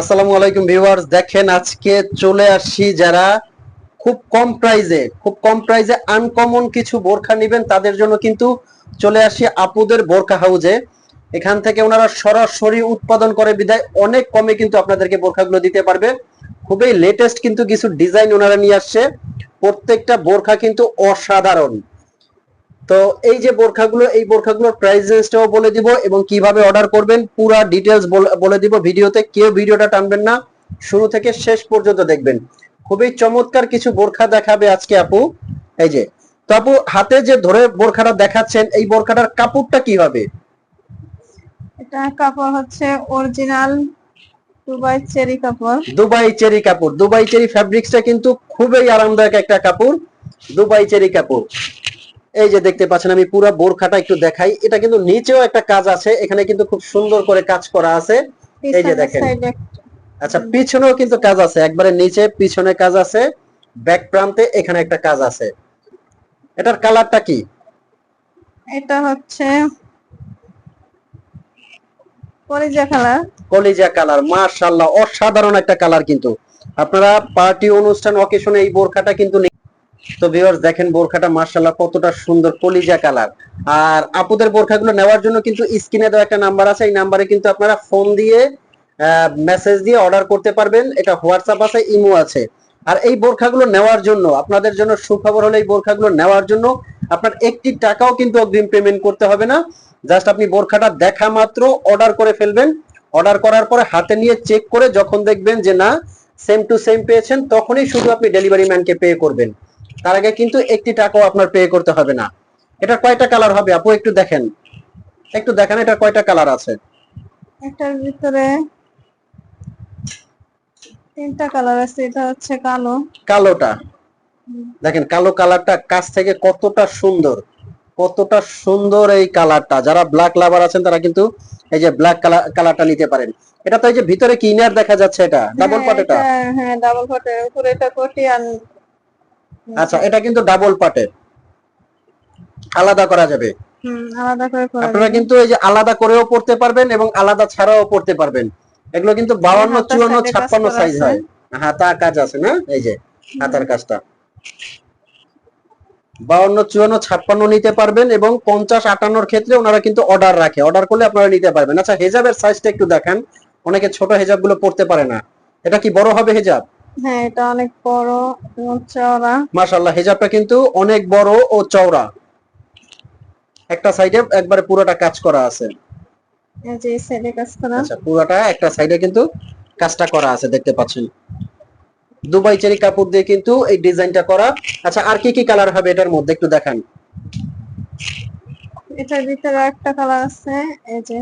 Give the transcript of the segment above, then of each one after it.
আসসালামু আলাইকুম ভিউয়ার্স, দেখেন আজকে চলে আসছি যারা খুব কম প্রাইজে খুব কম প্রাইজে আনকমন কিছু বোরখা নেবেন, তাদের জন্য কিন্তু চলে আসি আপুদের বোরখা হাউজে এখান থেকে ওনারা সরাসরি উৎপাদন করে বিদায়, অনেক কমে কিন্তু আপনাদেরকে বোরখাগুলো দিতে পারবে। খুবই লেটেস্ট কিন্তু কিছু ডিজাইন ওনারা নিয়ে আসছে। প্রত্যেকটা বোরখা কিন্তু অসাধারণ। তো এই যে বোরখাগুলো এই বোরখাগুলোর প্রাইস রেঞ্জটাও বলে দিব এবং কীভাবে অর্ডার করবেন পুরা ডিটেলস বলে দিব ভিডিওতে। কেউ ভিডিওটা টানবেন না শুরু থেকে শেষ পর্যন্ত দেখবেন। খুবই চমৎকার কিছু বোরখা দেখাবে আজকে আপু। এই যে তো আপু হাতে যে ধরে বোরখাটা দেখাচ্ছেন এই বোরখাটার কাপড়টা কি হবে এটা কাপড় হচ্ছে অরিজিনাল দুবাই চেরি কাপড়। দুবাই চেরি কাপড়। দুবাই চেরি ফ্যাব্রিক্সটা কিন্তু খুবই আরামদায়ক একটা কাপড়। দুবাই চেরি কাপড়। এই যে দেখতে পাচ্ছেন আমি পুরো বোরখাটা একটু দেখাই। এটা কিন্তু নিচেও একটা কাজ আছে এখানে কিন্তু খুব সুন্দর করে কাজ করা আছে। এই যে দেখেন। আচ্ছা পিছনেও কিন্তু কাজ আছে একবারে নিচে পিছনে কাজ আছে ব্যাক প্রান্তে এখানে একটা কাজ আছে। এটার কালারটা কি? এটা হচ্ছে কলিজা কালার। কলিজা কালার মাশাআল্লাহ অসাধারণ একটা কালার কিন্তু। আপনারা পার্টি অনুষ্ঠান অকেশনে এই বোরখাটা কিন্তু তো ভিউয়ার্স দেখেন বোরখাটা, মাশাআল্লাহ, কতটা সুন্দর কলিজা কালার। আর আপুদের বোরখাগুলো নেওয়ার জন্য কিন্তু স্ক্রিনে দেওয়া একটা নাম্বার আছে, এই নাম্বারে কিন্তু আপনারা ফোন দিয়ে মেসেজ দিয়ে অর্ডার করতে পারবেন। এটা হোয়াটসঅ্যাপ আছে, ইমো আছে। আর এই বোরখাগুলো নেওয়ার জন্য, আপনাদের জন্য সুখবর হলো এই বোরখাগুলো নেওয়ার জন্য আপনার একটি টাকাও কিন্তু অগ্রিম পেমেন্ট করতে হবে না। জাস্ট আপনি বোরখাটা দেখা মাত্র অর্ডার করে ফেলবেন। অর্ডার করার পরে হাতে নিয়ে চেক করে যখন দেখবেন যে না সেম টু সেম পেয়েছেন, তখনই শুধু আপনি ডেলিভারি ম্যানকে পে করবেন। তার আগে কিন্তু একটি টাকাও আপনার পে করতে হবে না। এটা কয়টা কালার হবে? আপু একটু দেখেন। একটু দেখেন এটা কয়টা কালার আছে? এটার ভিতরে তিনটা কালার আছে এটা হচ্ছে কালো। কালোটা। দেখেন কালো কালারটা কাছ থেকে কতটা সুন্দর কতটা সুন্দর এই কালারটা যারা ব্ল্যাক লাভার আছেন তারা কিন্তু এই যে ব্ল্যাক কালারটা নিতে পারেন। এটা তো এই যে ভিতরে কি ইনার দেখা যাচ্ছে এটা? ডাবল হ্যাঁ, পাট এটা? এটা- হ্যাঁ ডাবল পাটের উপরে এটা কোটি আর আচ্ছা এটা কিন্তু ডাবল পাটের আলাদা করা যাবে। আপনারা কিন্তু এই যে আলাদা করেও পড়তে পারবেন এবং আলাদা ছাড়াও পড়তে পারবেন। এগুলো কিন্তু বাউান্ন চুয়ান্ন ছাপ্পান্ন সাইজ। হয়। হাতা কাজ আছে না? এই যে হাতার কাজটা। বাউন্ন চুয়ান্ন ছাপ্পান্ন নিতে পারবেন এবং পঞ্চাশ আটান্নর ক্ষেত্রে ওনারা কিন্তু অর্ডার রাখে। অর্ডার করলে আপনারা নিতে পারবেন। আচ্ছা হেজাবের সাইজটা একটু দেখান। অনেকে ছোট হেজাবগুলো পড়তে পারে না। এটা কি বড় হবে হেজাব? হ্যাঁ এটা অনেক বড় চওড়া। মাশাল্লাহ হেজাবটা কিন্তু অনেক বড় ও চওড়া। একটা সাইডে একবারে পুরোটা কাজ করা আছে। এই যে সাইডে কাজ করা। আচ্ছা পুরোটা একটা সাইডে কিন্তু কাজটা করা আছে দেখতে পাচ্ছেন। দুবাই চেরি কাপড় দিয়ে কিন্তু এই ডিজাইনটা করা। আচ্ছা আর কি কি কালার হবে এটার মধ্যে একটু দেখান। এটার ভিতরে একটা কালার আছে এই যে।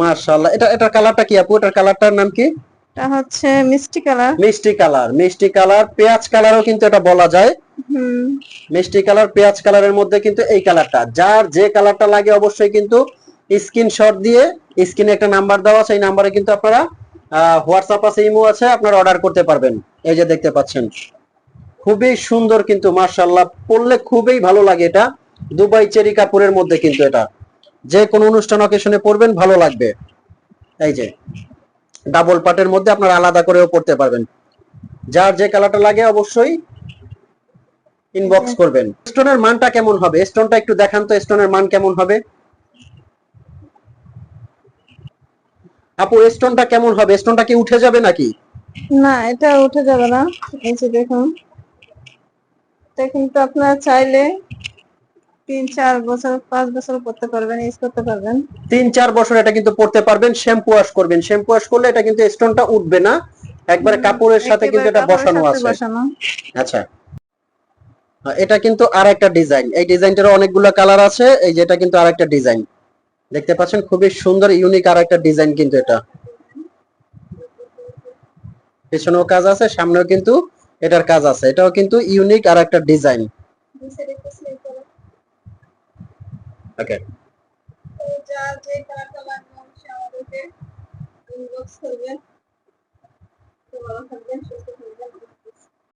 মাশাআল্লাহ এটা এটার কালারটা কি আপু? এটার কালারটার নাম কি? এটা হচ্ছে মিষ্টি কালার। মিষ্টি কালার মিষ্টি কালার পেঁয়াজ কালারও কিন্তু এটা বলা যায়। হুম। মিষ্টি কালার পেঁয়াজ কালারের মধ্যে কিন্তু এই কালারটা। যার যে কালারটা লাগে অবশ্যই কিন্তু স্ক্রিনশট দিয়ে স্ক্রিনে একটা নাম্বার দেওয়া আছে এই নাম্বারে কিন্তু আপনারা হোয়াটসঅ্যাপ আছে ইমো আছে আপনারা অর্ডার করতে পারবেন। এই যে দেখতে পাচ্ছেন। খুবই সুন্দর কিন্তু মার্শাল্লাহ পরলে খুবই ভালো লাগে এটা। দুবাই চেরি কাপুরের মধ্যে কিন্তু এটা। যে কোনো অনুষ্ঠান অকেশনে পরবেন ভালো লাগবে। এই যে। ডাবল পার্টের মধ্যে আপনারা আলাদা করেও পড়তে পারবেন। যার যে কালারটা লাগে অবশ্যই ইনবক্স করবেন। স্টোনের মানটা কেমন হবে? স্টোনটা একটু দেখান তো স্টোনের মান কেমন হবে? আপু স্টোনটা কেমন হবে? স্টোনটা কি উঠে যাবে নাকি? না এটা উঠে যাবে না। এই যে দেখুন। এটা কিন্তু আপনারা চাইলে তিন চার বছর পাঁচ বছর করতে পারবেন ইউজ করতে পারবেন। তিন চার বছর এটা কিন্তু পড়তে পারবেন শ্যাম্পু ওয়াশ করবেন। শ্যাম্পু ওয়াশ করলে এটা কিন্তু স্টোনটা উঠবে না। একবারে কাপড়ের সাথে কিন্তু এটা বসানো আছে। আচ্ছা। এটা কিন্তু আর একটা ডিজাইন এই ডিজাইনটারও অনেকগুলো কালার আছে। এই যে এটা কিন্তু আর একটা ডিজাইন দেখতে পাচ্ছেন খুবই সুন্দর ইউনিক আর একটা ডিজাইন কিন্তু এটা। পেছনেও কাজ আছে সামনেও কিন্তু এটার কাজ আছে। এটাও কিন্তু ইউনিক আর একটা ডিজাইন ওকে তো যার যে কালারটা লাগবে অবশ্যই আমাদেরকে ইনবক্স